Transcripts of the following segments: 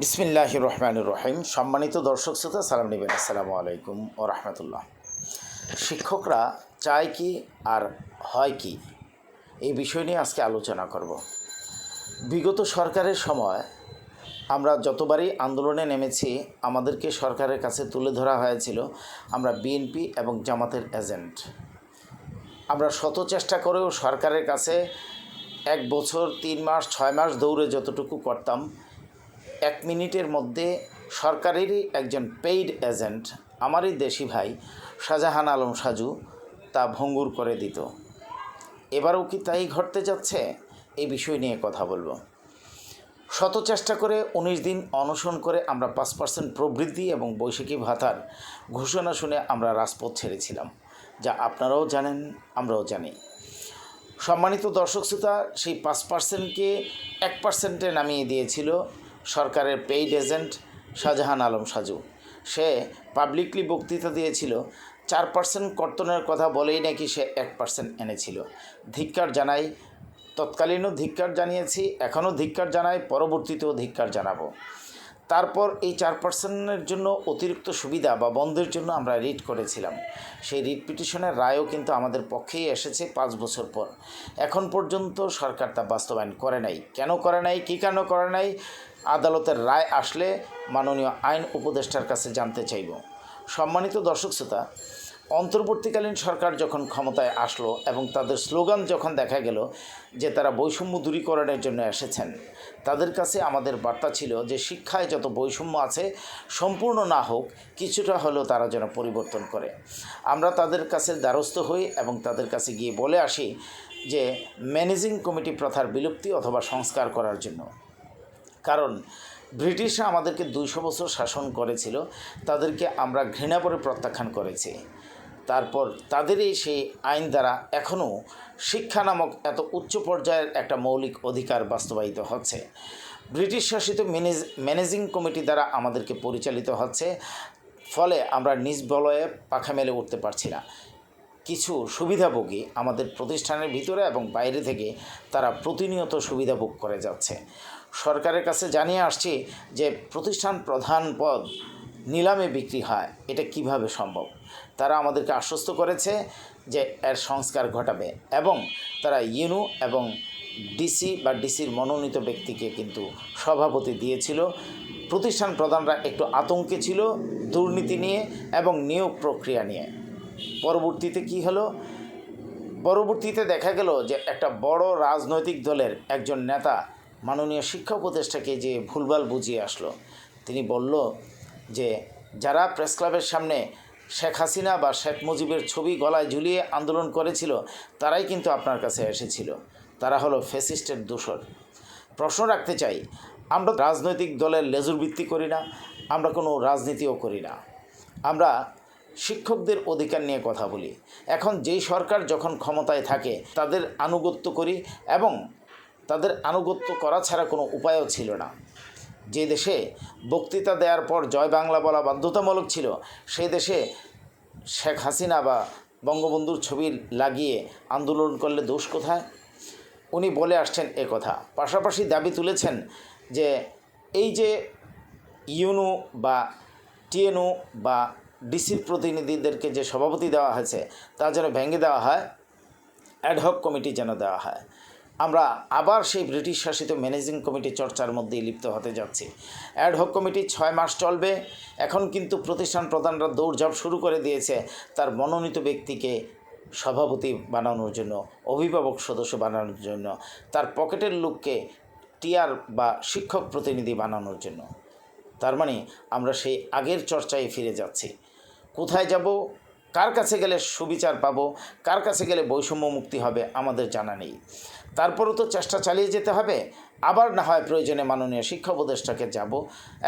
বিসমিল্লাহ রহমান রহিম। সম্মানিত দর্শক শ্রোতা, সালাম নেবেন। আসসালামু আলাইকুম ও রহমতুল্লাহ। শিক্ষকরা চায় কি আর হয় কি? এই বিষয় নিয়ে আজকে আলোচনা করব। বিগত সরকারের সময় আমরা যতবারই আন্দোলনে নেমেছি, আমাদেরকে সরকারের কাছে তুলে ধরা হয়েছিল আমরা বিএনপি এবং জামাতের এজেন্ট। আমরা শত চেষ্টা করেও সরকারের কাছে এক বছর, তিন মাস, ছয় মাস দৌড়ে যতটুকু করতাম এক মিনিটের মধ্যে সরকারেরই একজন পেইড এজেন্ট আমারই দেশি ভাই শাহজাহান আলম সাজু, তা ভঙ্গুর করে দিত। এবারও কি তাই ঘটতে যাচ্ছে? এই বিষয় নিয়ে কথা বলব। শত চেষ্টা করে উনিশ দিন অনশন করে আমরা পাঁচ পার্সেন্ট প্রবৃদ্ধি এবং বৈশাখী ভাতার ঘোষণা শুনে আমরা রাজপথ ছেড়েছিলাম। যা আপনারাও জানেন, আমরাও জানি। সম্মানিত দর্শক শ্রোতা, সেই পাঁচ পার্সেন্টকে এক পার্সেন্টে নামিয়ে দিয়েছিল সরকারের পেইড এজেন্ট শাহজাহান আলম সাজু। সে পাবলিকলি বক্তৃতা দিয়েছিল, চার পার্সেন্ট কর্তনের কথা বলেই নাকি সে এক পার্সেন্ট এনেছিল। ধিক্কার জানাই, তৎকালীনও ধিক্কার জানিয়েছি, এখনও ধিক্কার জানাই, পরবর্তীতেও ধিক্কার জানাব। তারপর এই চার পার্সেন্টের জন্য অতিরিক্ত সুবিধা বা বন্ধের জন্য আমরা রিট করেছিলাম। সেই রিট পিটিশনের রায়ও কিন্তু আমাদের পক্ষেই এসেছে পাঁচ বছর পর। এখন পর্যন্ত সরকার তা বাস্তবায়ন করে নাই। কেন করে নাই? কী কেন করে নাই? আদালতের রায় আসলে মাননীয় আইন উপদেষ্টার কাছে জানতে চাইব। সম্মানিত দর্শক শ্রোতা অন্তর্বর্তীকালীন সরকার যখন ক্ষমতায় আসলো এবং তাদের স্লোগান যখন দেখা গেল যে তারা বৈষম্য দূরীকরণের জন্য এসেছেন, তাদের কাছে আমাদের বার্তা ছিল যে শিক্ষায় যত বৈষম্য আছে, সম্পূর্ণ না হোক, কিছুটা হলেও তারা যেন পরিবর্তন করে। আমরা তাদের কাছে দ্বারস্থ হই এবং তাদের কাছে গিয়ে বলে আসি যে ম্যানেজিং কমিটি প্রথার বিলুপ্তি অথবা সংস্কার করার জন্য। কারণ ব্রিটিশরা আমাদেরকে দুইশো বছর শাসন করেছিল, তাদেরকে আমরা ঘৃণা করে প্রত্যাখ্যান করেছি। তারপর তাদেরই সেই আইন দ্বারা এখনও শিক্ষা নামক এত উচ্চ পর্যায়ের একটা মৌলিক অধিকার বাস্তবায়িত হচ্ছে। ব্রিটিশ শাসিত ম্যানেজ, ম্যানেজিং কমিটি দ্বারা আমাদেরকে পরিচালিত হচ্ছে। ফলে আমরা নিজ বলয়ে পাখা মেলে উঠতে পারছি না। কিছু সুবিধাভোগী আমাদের প্রতিষ্ঠানের ভিতরে এবং বাইরে থেকে তারা প্রতিনিয়ত সুবিধা ভোগ করে যাচ্ছে। সরকারের কাছে জানিয়ে আসছি যে প্রতিষ্ঠান প্রধান পদ নিলামে বিক্রি হয়, এটা কীভাবে সম্ভব? তারা আমাদেরকে আশ্বস্ত করেছে যে এর সংস্কার ঘটাবে এবং তারা ইউনু এবং ডিসি বা ডিসির মনোনীত ব্যক্তিকে কিন্তু সভাপতি দিয়েছিল। প্রতিষ্ঠান প্রধানরা একটু আতঙ্কে ছিল দুর্নীতি নিয়ে এবং নিয়োগ প্রক্রিয়া নিয়ে। পরবর্তীতে কি হলো? পরবর্তীতে দেখা গেল যে একটা বড় রাজনৈতিক দলের একজন নেতা মাননীয় শিক্ষা উপদেষ্টাকে যে ভুলভাল বুঝিয়ে আসলো, তিনি বলল যে যারা প্রেস ক্লাবের সামনে শেখ হাসিনা বা শেখ মুজিবের ছবি গলায় ঝুলিয়ে আন্দোলন করেছিল, তারাই কিন্তু আপনার কাছে এসেছিল। তারা হলো ফেসিস্টের দূষর। প্রশ্ন রাখতে চাই, আমরা রাজনৈতিক দলের লেজুর ভিত্তি করি না, আমরা কোনো রাজনীতিও করি না। আমরা শিক্ষকদের অধিকার নিয়ে কথা বলি। এখন যেই সরকার যখন ক্ষমতায় থাকে, তাদের আনুগত্য করি এবং তাদের আনুগত্য করা ছাড়া কোনো উপায়ও ছিল না। যে দেশে বক্তৃতা দেওয়ার পর জয় বাংলা বলা বাধ্যতামূলক ছিল, সেই দেশে শেখ হাসিনা বা বঙ্গবন্ধুর ছবি লাগিয়ে আন্দোলন করলে দোষ কোথায়? উনি বলে আসছেন এ কথা। পাশাপাশি দাবি তুলেছেন যে এই যে ইউনু বা টিএনু বা ডিসির প্রতিনিধিদেরকে যে সভাপতি দেওয়া হয়েছে, তা যেন ভেঙে দেওয়া হয় অ্যাডহক কমিটি যেন দেওয়া হয়। আমরা আবার সেই ব্রিটিশ শাসিত ম্যানেজিং কমিটি চর্চার মধ্যেই লিপ্ত হতে যাচ্ছি। অ্যাডহক কমিটি ছয় মাস চলবে। এখন কিন্তু প্রতিষ্ঠান প্রধানরা দৌড়ঝাঁপ শুরু করে দিয়েছে। তার মনোনীত ব্যক্তিকে সভাপতি বানানোর জন্য, অভিভাবক সদস্য বানানোর জন্য, তার পকেটের লোককে টিয়ার বা শিক্ষক প্রতিনিধি বানানোর জন্য। তার মানে আমরা সেই আগের চর্চায় ফিরে যাচ্ছি। কোথায় যাব? কার কাছে গেলে সুবিচার পাবো, কার কাছে গেলে বৈষম্য মুক্তি হবে আমাদের জানা নেই। তারপরও তো চেষ্টা চালিয়ে যেতে হবে। আবার না হয় প্রয়োজনে মাননীয় শিক্ষা উপদেষ্টাকে যাব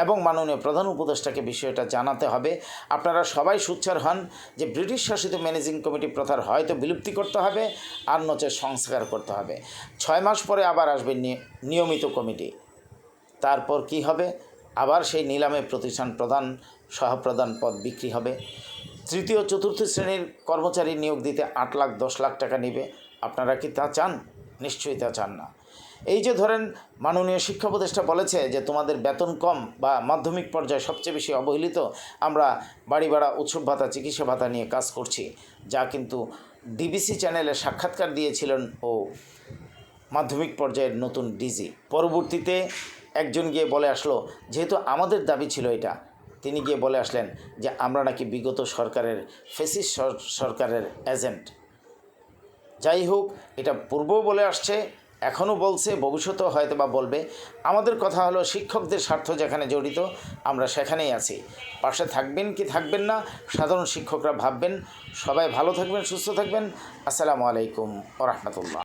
এবং মাননীয় প্রধান উপদেষ্টাকে বিষয়টা জানাতে হবে। আপনারা সবাই সুচ্চার হন যে ব্রিটিশ শাসিত ম্যানেজিং কমিটি প্রথার হয়তো বিলুপ্তি করতে হবে, আর নচে সংস্কার করতে হবে। ছয় মাস পরে আবার আসবে নিয়মিত কমিটি। তারপর কি হবে? আবার সেই নিলামে প্রতিষ্ঠান প্রধান, সহপ্রধান পদ বিক্রি হবে। তৃতীয়, চতুর্থ শ্রেণির কর্মচারী নিয়োগ দিতে আট লাখ, দশ লাখ টাকা নেবে। আপনারা কি তা চান? নিশ্চয়ই তা চান না। এই যে ধরেন, মাননীয় শিক্ষা উপদেষ্টা বলেছে যে তোমাদের বেতন কম বা মাধ্যমিক পর্যায়ে সবচেয়ে বেশি অবহেলিত আমরা বাড়ি ভাড়া, উৎসব ভাতা, চিকিৎসা ভাতা নিয়ে কাজ করছি, যা কিন্তু ডিবিসি চ্যানেলে সাক্ষাৎকার দিয়েছিলেন ও মাধ্যমিক পর্যায়ের নতুন ডিজি। পরবর্তীতে একজন গিয়ে বলে আসলো, যেহেতু আমাদের দাবি ছিল এটা তিনি গিয়ে বলে আসলেন যে, আমরা নাকি বিগত সরকারের, ফেসিস সরকারের এজেন্ট যাই হোক, এটা পূর্বও বলে আসছে, এখনও বলছে, ভবিষ্যতেও হয়তো বা বলবে। আমাদের কথা হলো, শিক্ষকদের স্বার্থ যেখানে জড়িত, আমরা সেখানেই আছি। পাশে থাকবেন কি থাকবেন না, সাধারণ শিক্ষকরা ভাববেন। সবাই ভালো থাকবেন, সুস্থ থাকবেন। আসসালামু আলাইকুম ও রহমতুল্লাহ।